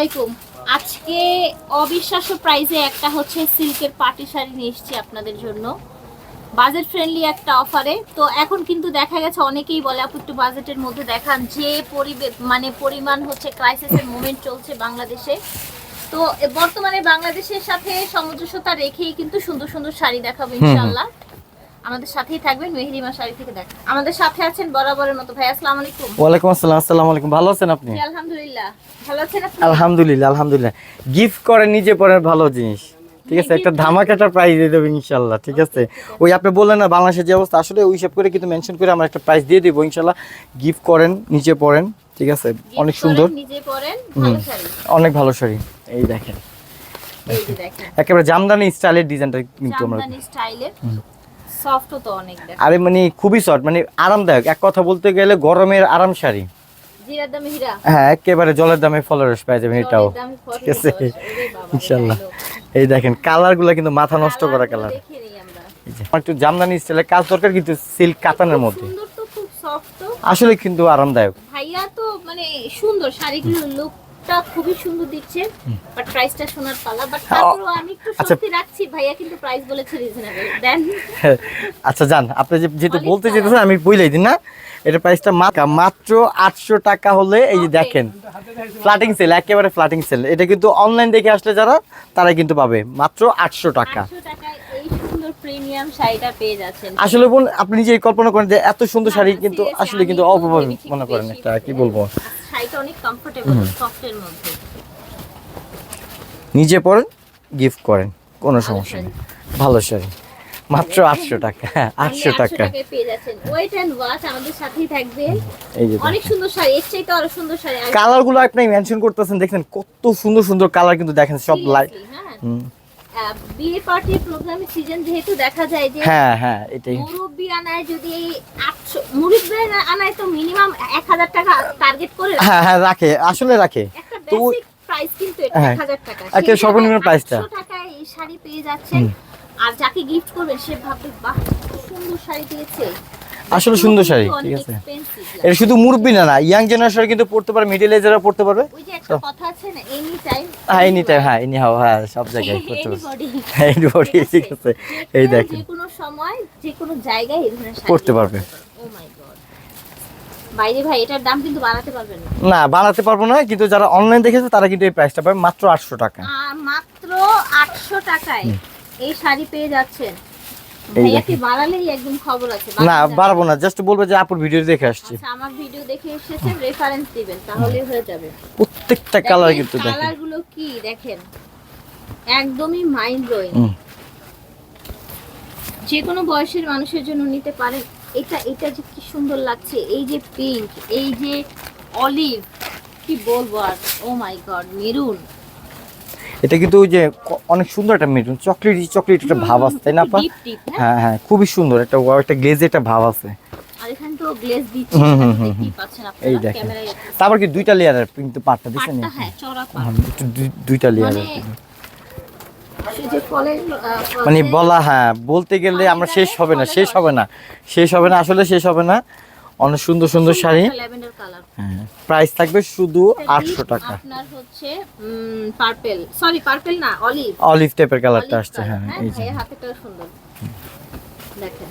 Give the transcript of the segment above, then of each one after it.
আলাইকুম। আজকে অবিশ্বাস্য প্রাইজে একটা হচ্ছে সিল্কের পাটি শাড়ি নিয়ে এসেছি আপনাদের জন্য। বাজেট ফ্রেন্ডলি একটা অফারে তো এখন কিন্তু দেখা গেছে অনেকেই বলে আপু একটু বাজেটের মধ্যে দেখান। যে পরিবে- মানে পরিমাণ হচ্ছে ক্রাইসিসের মোমেন্ট চলছে বাংলাদেশে। তো বর্তমানে বাংলাদেশের সাথে সামঞ্জস্যতা রেখেই কিন্তু সুন্দর সুন্দর শাড়ি দেখাবো ইনশাআল্লাহ। আমাদের সাথেই থাকবেন মেহেরিমা শাড়ি থেকে দেখ আমাদের সাথে আছেন বরাবরের মতো। ভাই আসসালামু আলাইকুম। ওয়ালাইকুম আসসালাম আসসালামু আলাইকুম। ভালো আছেন আপনি? আলহামদুলিল্লাহ। ভালো আছেন আপনি? আলহামদুলিল্লাহ আলহামদুলিল্লাহ। গিফট করে নিজে পরে ভালো জিনিস। ঠিক আছে একটা ধামাকাটার প্রাইজ দিয়ে দেবো ইনশাল্লাহ ঠিক আছে? ওই আপনি বললেন না বাংলাদেশের যে অবস্থা আসলে ওই হিসাব করে কিন্তু মেনশন করে আমরা একটা প্রাইজ দিয়ে দেবো ইনশাল্লাহ গিফট করেন নিচে পড়েন ঠিক আছে? অনেক সুন্দর। পরেন অনেক ভালো শাড়ি। এই দেখেন। দেখেন। একেবারে জামদানি স্টাইলের ডিজাইনটা কিন্তু আমরা সফট তো অনেক আরে মানে খুবই শর্ট মানে আরামদায়ক। এক কথা বলতে গেলে গরমের আরাম শাড়ি। জিরার দামে হীরা? হ্যাঁ একেবারে জলের দামে ফলোয়ার্স পাই যাবেন এটাও। ঠিক আছে। ইনশাল্লাহ। এই দেখেন কালারগুলো কিন্তু মাথা নষ্ট করা কালার। একটু জামদানি স্টাইলের কাজ দরকার কিন্তু সিল্ক কাতানের মধ্যে। সুন্দর তো খুব সফট আসলে কিন্তু আরামদায়ক। ভাইয়া তো মানে সুন্দর শাড়িগুলোর লুকটা খুবই সুন্দর দিচ্ছে বাট প্রাইসটা শোনার পালা। বাট তারপরেও আমি একটু আচ্ছা। সত্যি রাখছি ভাইয়া কিন্তু প্রাইস বলেছে রিজনেবল দেন আচ্ছা জান আপনি যে যেহেতু বলতে। যেতেছেন আমি বইলাই দিন না। এটা প্রাইসটা মাত্র আটশো টাকা হলে এই যে দেখেন ফ্লাটিং সেল একেবারে ফ্লাটিং সেল এটা কিন্তু অনলাইন দেখে আসলে যারা তারা কিন্তু পাবে। মাত্র আটশো টাকা। 800 টাকায় এই সুন্দর প্রিমিয়াম শাড়িটা পেয়ে যাচ্ছেন। আসলে বোন আপনি নিজেই কল্পনা করেন যে এত সুন্দর শাড়ি কিন্তু আসলে কিন্তু একটু মনে করেন একটা কি বলব? শাড়িটা অনেক কমফোর্টেবল সফটের মধ্যে। নিজে পরেন গিফট করেন কোনো সমস্যা নেই। ভালো শাড়ি। মাত্র আটশো টাকা। আটশো টাকা। অনেক সুন্দর শাড়ি। এর চাইতে আরও সুন্দর শাড়ি কালারগুলো আপনি মেনশন করতেছেন দেখেন কত সুন্দর সুন্দর কালার কিন্তু দেখেন সব লাইট বিয়ে পার্টি প্রোগ্রামের সিজন যেহেতু দেখা যায় যে হ্যাঁ হ্যাঁ এটাই। মুরব্বি আনায় যদি আটশো মুরব্বি আনায় তো মিনিমাম এক হাজার টাকা টার্গেট করে রাখে। হ্যাঁ হ্যাঁ রাখে আসলে রাখে। তো প্রাইস কিন্তু এটা হ্যাঁ, এক হাজার টাকা। সেই সর্বনিম্ন প্রাইসটা। 800 টাকায় এই শাড়ি পেয়ে যাচ্ছেন আর যাকে গিফট করবেন সে ভাববে বাহ সুন্দর শাড়ি দিয়েছে। আসলে সুন্দর শাড়ি ঠিক আছে? এটা শুধু মুরব্বী না না ইয়াং জেনারেশন কিন্তু পড়তে পারে মিডিল এজেরা পড়তে পারবে। ওই যে একটা কথা আছে না এনি টাইম হ্যাঁ এনি টাইম হ্যাঁ এনি হাও হ্যাঁ সব জায়গায় পড়তে পারবে। ঠিক আছে। এই দেখেন। যে কোনো সময় যে কোনো জায়গায় এই ধরনের শাড়ি পড়তে পারবে। ও মাই গড বাইরে ভাই এটার দাম কিন্তু বাড়াতে পারবেন না। পারব না কিন্তু যারা অনলাইন দেখেছে তারা কিন্তু এই প্রাইসটা পাবে মাত্র আটশো টাকা। মাত্র আটশো টাকায় এই শাড়ি পেয়ে যাচ্ছেন। এই ভাইয়া দেখেন। কি বাড়ালেই একদম খবর আছে? না বাড়াতে না জাস্ট বলব যে আপুর ভিডিও দেখে আসছি। আচ্ছা আমার ভিডিও দেখে এসেছেন রেফারেন্স দিবেন তাহলে হয়ে যাবে। প্রত্যেকটা কালার কিন্তু দেখেন। কালার কি দেখেন। একদমই মাইন্ড ব্লোয়িং যে কোনো বয়সের মানুষের জন্য নিতে পারেন। এটা এটা যে কি সুন্দর লাগছে এই যে পিঙ্ক এই যে অলিভ কি বলব আর? ও মাই গড মেরুন। এটা কিন্তু ওই যে অনেক সুন্দর একটা মেরুন চকলেট চকলেট একটা ভাব আছে তাই না আপা? হ্যাঁ হ্যাঁ খুবই সুন্দর একটা ওয়াও একটা গ্লেজে একটা ভাব আছে। আর এখানে তো গ্লেজ দিচ্ছে হুম, হুম, হুম, পাচ্ছেন এই দেখেন। তারপর কি দুইটা লেয়ারের কিন্তু পাটটা দিচ্ছেন হ্যাঁ দুইটা লেয়ারের মানে ফলের মানে বলা হ্যাঁ বলতে গেলে আমরা শেষ হবে না শেষ হবে না শেষ হবে না আসলে শেষ হবে না। অনেক সুন্দর সুন্দর শাড়ি। ল্যাভেন্ডার কালার হ্যাঁ প্রাইস থাকবে শুধু আটশো টাকা। আপনার হচ্ছে পার্পল সরি পার্পল না অলিভ অলিভ টাইপের কালারটা আসছে হ্যাঁ এই যে। হাতেটাও সুন্দর। দেখেন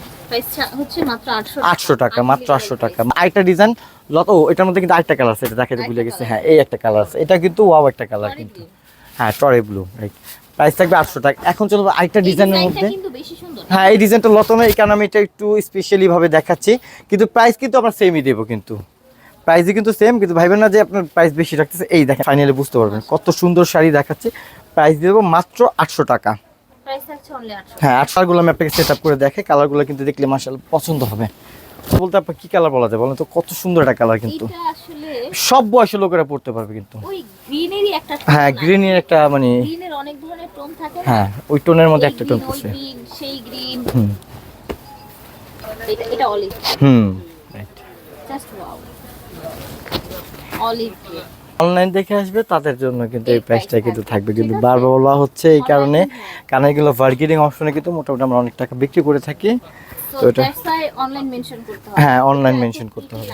হচ্ছে মাত্র 800 আটশো টাকা মাত্র আটশো টাকা। আরেকটা ডিজাইন লত ও এটার মধ্যে কিন্তু আরেকটা কালার আছে এটা দেখাতে ভুলে গেছে। হ্যাঁ এই একটা কালার আছে। এটা কিন্তু ওয়াও একটা কালার কিন্তু। হ্যাঁ টরে ব্লু রাইট প্রাইস থাকবে আটশো টাকা। এখন চলো আরেকটা ডিজাইনের মধ্যে। কিন্তু বেশি সুন্দর হ্যাঁ এই ডিজাইনটা লত না এই কারণে আমি এটা একটু স্পেশালি ভাবে দেখাচ্ছি। কিন্তু প্রাইস কিন্তু আমরা সেমই দেবো কিন্তু। প্রাইসই কিন্তু সেম কিন্তু ভাইবেন না যে আপনার প্রাইস বেশি রাখতেছে। এই দেখেন ফাইনালি বুঝতে পারবেন। কত সুন্দর শাড়ি দেখাচ্ছে। প্রাইস দেবো মাত্র আটশো টাকা। প্রাইস থাকছে অনলি 800 হ্যাঁ আটশোগুলো আমি আপনাকে সেট আপ করে দেখে কালারগুলো কিন্তু দেখলে মার্শাল পছন্দ হবে। বলতে আপনার কি কালার বলা যায় বলেন তো? কত সুন্দর একটা কালার কিন্তু। সব বয়সের লোকেরা পড়তে পারবে কিন্তু। হ্যাঁ গ্রিনের একটা মানে হ্যাঁ ওই টোনের মধ্যে একটা টোন ওই হুম। এটা এটা অলিভ হুম। জাস্ট ওয়াও অলিভ অনলাইন দেখে আসবে তাদের জন্য কিন্তু এই প্রাইসটা কিন্তু থাকবে, কিন্তু বারবার বলা হচ্ছে এই কারণে। কারণ এগুলো বার্গেনিং অপশনে কিন্তু মোটামুটি আমরা অনেক টাকা বিক্রি করে থাকি। তো এটা- অনলাইন মেনশন করতে হবে। হ্যাঁ, mention এত করতে হবে।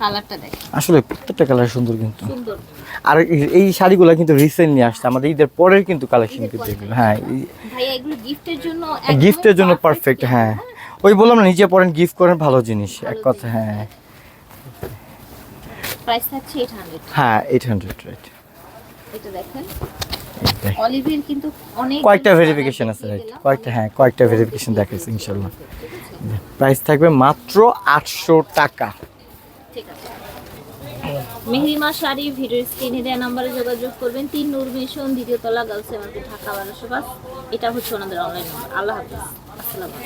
কালারটা আসলে প্রত্যেকটা কালার সুন্দর কিন্তু। সুন্দর। আর এই- শাড়িগুলো কিন্তু রিসেন্টলি আসছে। আমাদের ঈদের পরের কিন্তু কালেকশন কিন্তু এগুলো হ্যাঁ এগুলো গিফটের জন্য গিফটের জন্য পারফেক্ট হ্যাঁ। ওই বললাম না নিজে পরেন গিফট করেন ভালো জিনিস এক কথা হ্যাঁ। প্রাইস থাকছে হ্যাঁ রাইট এটা দেখেন। অলিভের কিন্তু অনেক কয়েকটা ভেরিফিকেশন আছে রাইট কয়েকটা হ্যাঁ কয়েকটা ভেরিফিকেশন প্রাইস থাকবে মাত্র আটশো টাকা। ঠিক আছে মেহরিমা শাড়ি ভিডিও স্ক্রিনে দেওয়া নাম্বারে যোগাযোগ করবেন। তিন নূর মিশন, দ্বিতীয় তলা গার্লস মার্কেট ঢাকা বারোশো এটা হচ্ছে ওনাদের অনলাইন নাম্বার আল্লাহ হাফিজ। আসসালামু